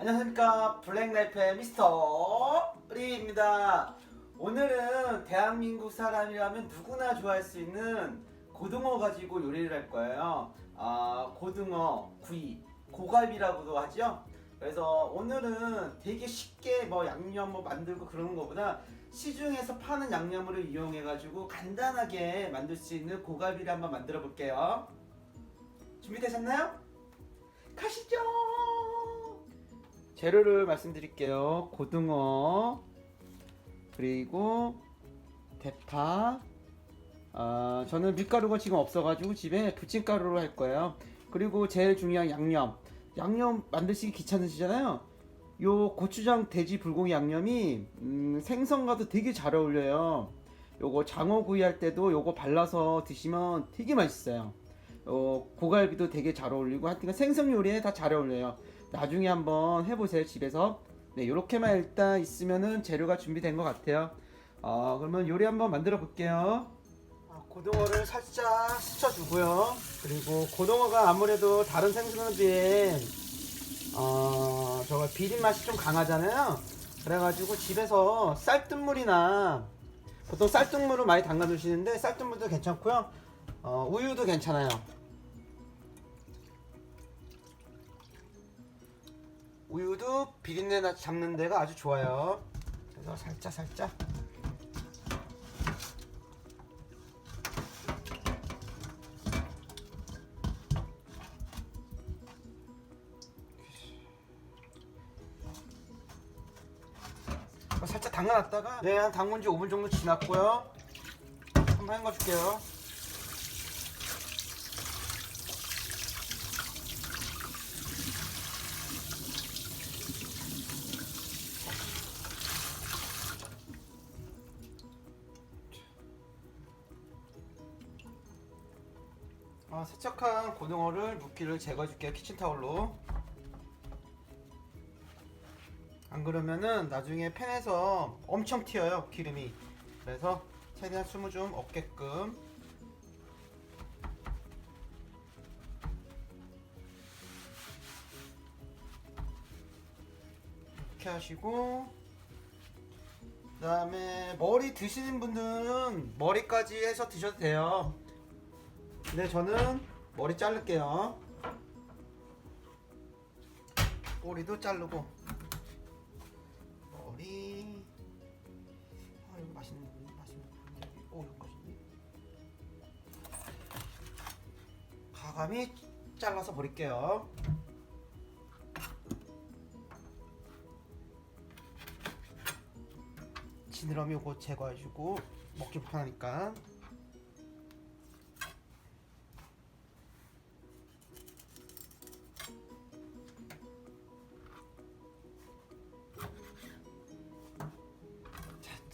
안녕하십니까. 블랙라이프의 미스터 리입니다. 오늘은 대한민국 사람이라면 누구나 좋아할 수 있는 고등어 가지고 요리를 할 거예요. 아 고등어 구이 고갈비라고도 하죠. 그래서 오늘은 되게 쉽게 뭐 양념 뭐 만들고 그러는 것보다 시중에서 파는 양념을 이용해 가지고 간단하게 만들 수 있는 고갈비를 한번 만들어 볼게요. 준비되셨나요? 가시죠 재료를 말씀드릴게요. 고등어 그리고 대파. 아 저는 밀가루가 지금 없어가지고 집에 부침가루로 할 거예요. 그리고 제일 중요한 양념. 양념 만드시기 귀찮으시잖아요. 요 고추장 돼지 불고기 양념이 음, 생선과도 되게 잘 어울려요. 요거 장어구이 할 때도 요거 발라서 드시면 되게 맛있어요. 어, 고갈비도 되게 잘 어울리고 하여튼 생선 요리에 다 잘 어울려요. 나중에 한번 해보세요 집에서. 네 이렇게만 일단 있으면은 재료가 준비된 것 같아요. 어, 그러면 요리 한번 만들어 볼게요. 아, 고등어를 살짝 스쳐주고요. 그리고 고등어가 아무래도 다른 생선에 비해 어, 저거 비린 맛이 좀 강하잖아요. 그래가지고 집에서 쌀뜨물이나 보통 쌀뜨물을 많이 담가 두시는데 쌀뜨물도 괜찮고요. 어, 우유도 괜찮아요. 우유도 비린내 나- 잡는 데가 아주 좋아요. 그래서 살짝 살짝. 어, 살짝 담가놨다가 네, 한 담근 지 5분 정도 지났고요. 한번 헹궈 줄게요. 아, 세척한 고등어를 물기를 제거해줄게요 키친타올로. 안 그러면은 나중에 팬에서 엄청 튀어요 기름이. 그래서 최대한 숨을 좀 없게끔. 이렇게 하시고 그 다음에 머리 드시는 분들은 머리까지 해서 드셔도 돼요 근데 저는 머리 자를게요. 꼬리도 자르고 머리. 아 이거 맛있는 맛있는 오 이거 맛있네. 가감이 잘라서 버릴게요. 지느러미 요거 제거해주고 먹기 불편하니까.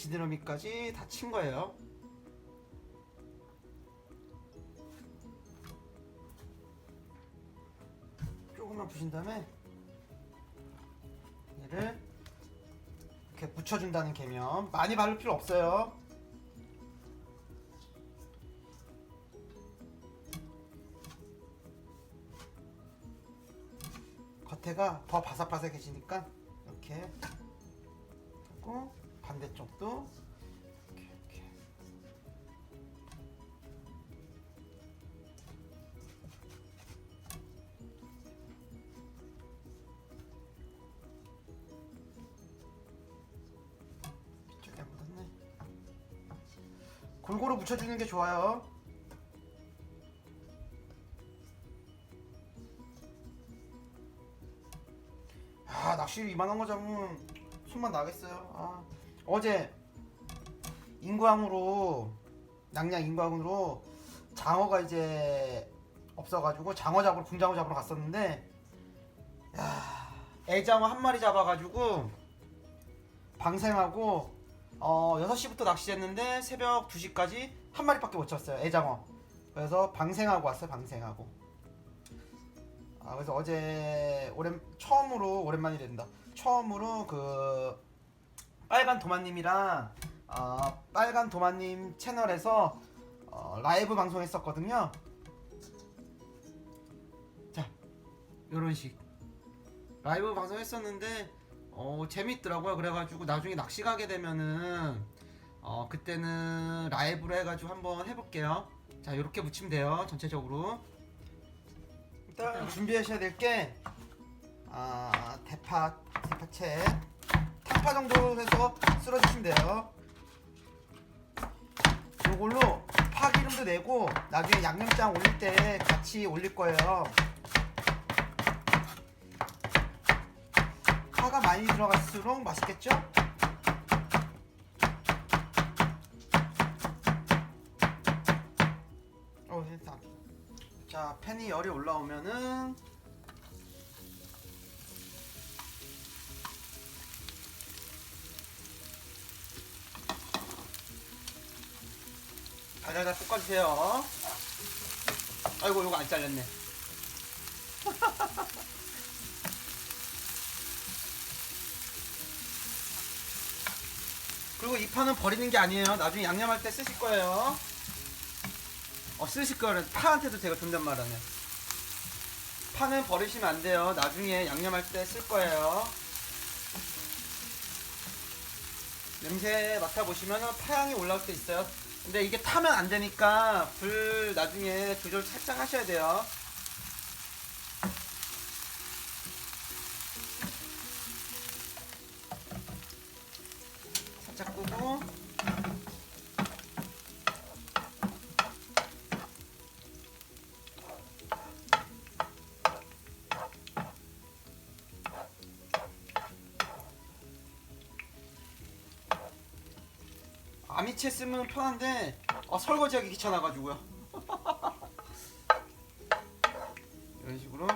지느러미까지 다 친 거예요. 조금만 부신 다음에 얘를 이렇게 묻혀준다는 개념. 많이 바를 필요 없어요. 겉에가 더 바삭바삭해지니까 이렇게 하고 반대쪽도 이렇게 이렇게. 이쪽에 안 묻었네. 골고루 묻혀주는 게 좋아요. 아 낚시 이만한 거 잡으면 손만 나겠어요. 아, 어제 인구항으로 양양 인구항으로 장어가 이제 없어가지고 장어 잡으러 붕장어 잡으러 갔었는데 야, 애장어 한 마리 잡아가지고 방생하고 어 6시부터 낚시했는데 새벽 2시까지 한 마리밖에 못 쳤어요 애장어 그래서 방생하고 왔어요 방생하고 아 그래서 어제 오랜 처음으로 오랜만이 된다. 처음으로 그 빨간 도마님이랑 어, 빨간 도마님 채널에서 어, 라이브 방송했었거든요. 자, 요런 식. 라이브 방송했었는데 어 재밌더라고요. 그래가지고 나중에 낚시 가게 되면은 어 그때는 라이브로 해가지고 한번 해볼게요. 자 이렇게 붙이면 돼요. 전체적으로 일단 준비하셔야 될게 아, 대파 대파채 탕파 정도 해서 쓸어주시면 돼요. 이걸로 파기름도 내고 나중에 양념장 올릴 때 같이 올릴 거예요. 파가 많이 들어갈수록 맛있겠죠? 어, 됐다. 자, 팬이 열이 올라오면은 달달달 볶아주세요. 아이고, 이거 안 잘렸네. 그리고 이 파는 버리는 게 아니에요. 나중에 양념할 때 쓰실 거예요. 어, 쓰실 거는 파한테도 제가 존댓 말하네. 파는 버리시면 안 돼요. 나중에 양념할 때 쓸 거예요. 냄새 맡아보시면 파향이 올라올 때 있어요. 근데 이게 타면 안 되니까 불 나중에 조절 살짝 하셔야 돼요. 살짝 끄고 아미채 쓰면 편한데 어, 설거지하기 귀찮아가지고요. 이런 식으로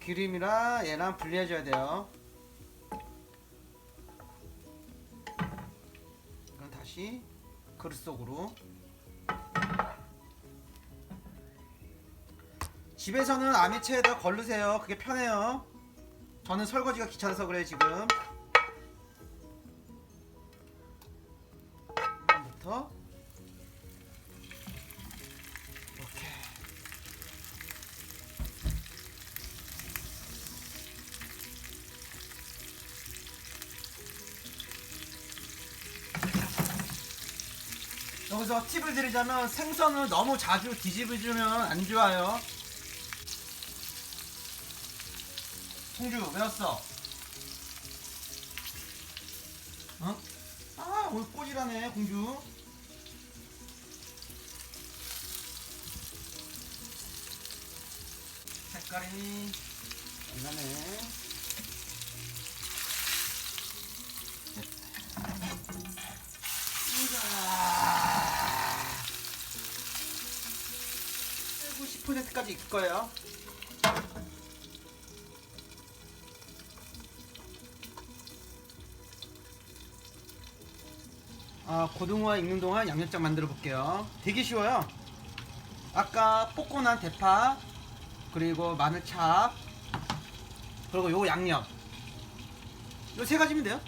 기름이랑 얘랑 분리해줘야 돼요. 이건 다시 그릇 속으로. 집에서는 아미채에다 걸르세요. 그게 편해요. 저는 설거지가 귀찮아서 그래요 지금. 부터 여기서 팁을 드리자면 생선을 너무 자주 뒤집어주면 안 좋아요. 홍주 왜 왔어? 어? 아 오늘 꼬질하네 공주 색깔이 장난해 그리고 10%까지 익을 거예요 아, 고등어 익는 동안 양념장 만들어 볼게요. 되게 쉬워요. 아까 볶고 난 대파, 그리고 마늘찹, 그리고 요거 양념. 요 세 가지면 돼요.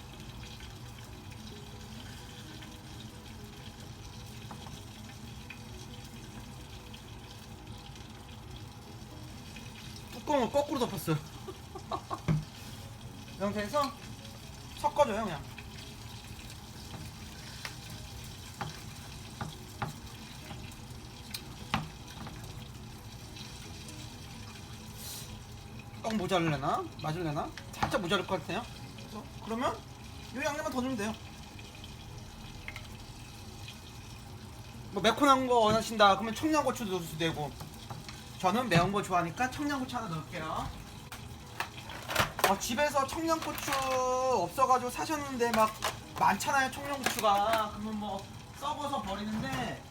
뚜껑을 거꾸로 덮었어요. 이 상태에서 섞어줘요, 그냥. 모자르려나? 맞을려나? 살짝 모자랄 것 같아요. 그래서 그러면 이 양념만 더 넣으면 돼요. 뭐 매콤한 거 원하신다 그러면 청양고추도 넣을 수도 되고 저는 매운 거 좋아하니까 청양고추 하나 넣을게요. 어, 집에서 청양고추 없어가지고 사셨는데 막 많잖아요 청양고추가 그러면 뭐 썩어서 버리는데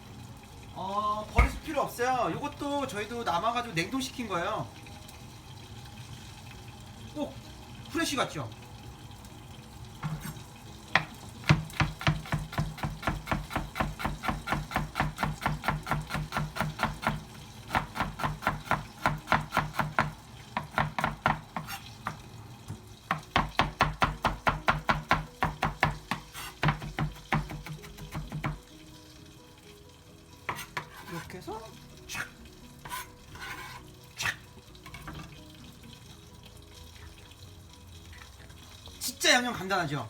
어 버리실 필요 없어요. 이것도 저희도 남아가지고 냉동시킨 거예요. 꼭 프레쉬 같죠? 이렇게 해서 촥, 촥. 진짜 양념 간단하죠?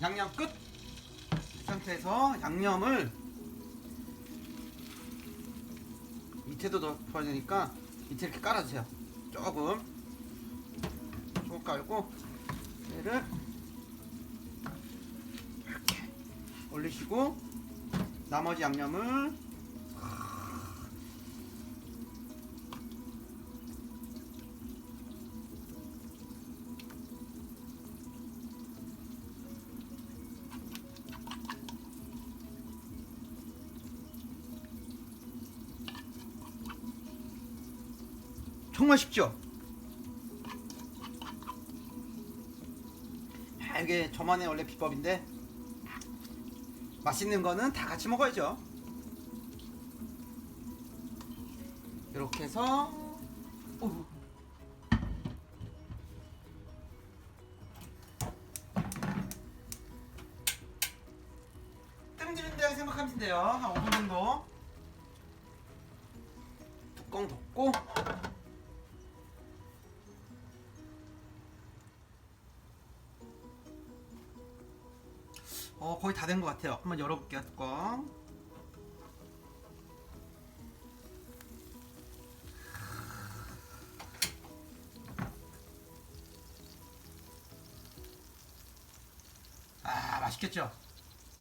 양념 끝! 이 상태에서 양념을 밑에도 넣어야 되니까 밑에 이렇게 깔아주세요. 조금 조금 깔고 얘를 이렇게 올리시고 나머지 양념을 정말 쉽죠? 아, 이게 저만의 원래 비법인데 맛있는 거는 다 같이 먹어야죠. 이렇게 해서 오. 뜸들인다고 생각하면 돼요. 한 5분 정도. 뚜껑 덮고 어 거의 다 된 것 같아요. 한번 열어볼게요 뚜껑. 아 맛있겠죠?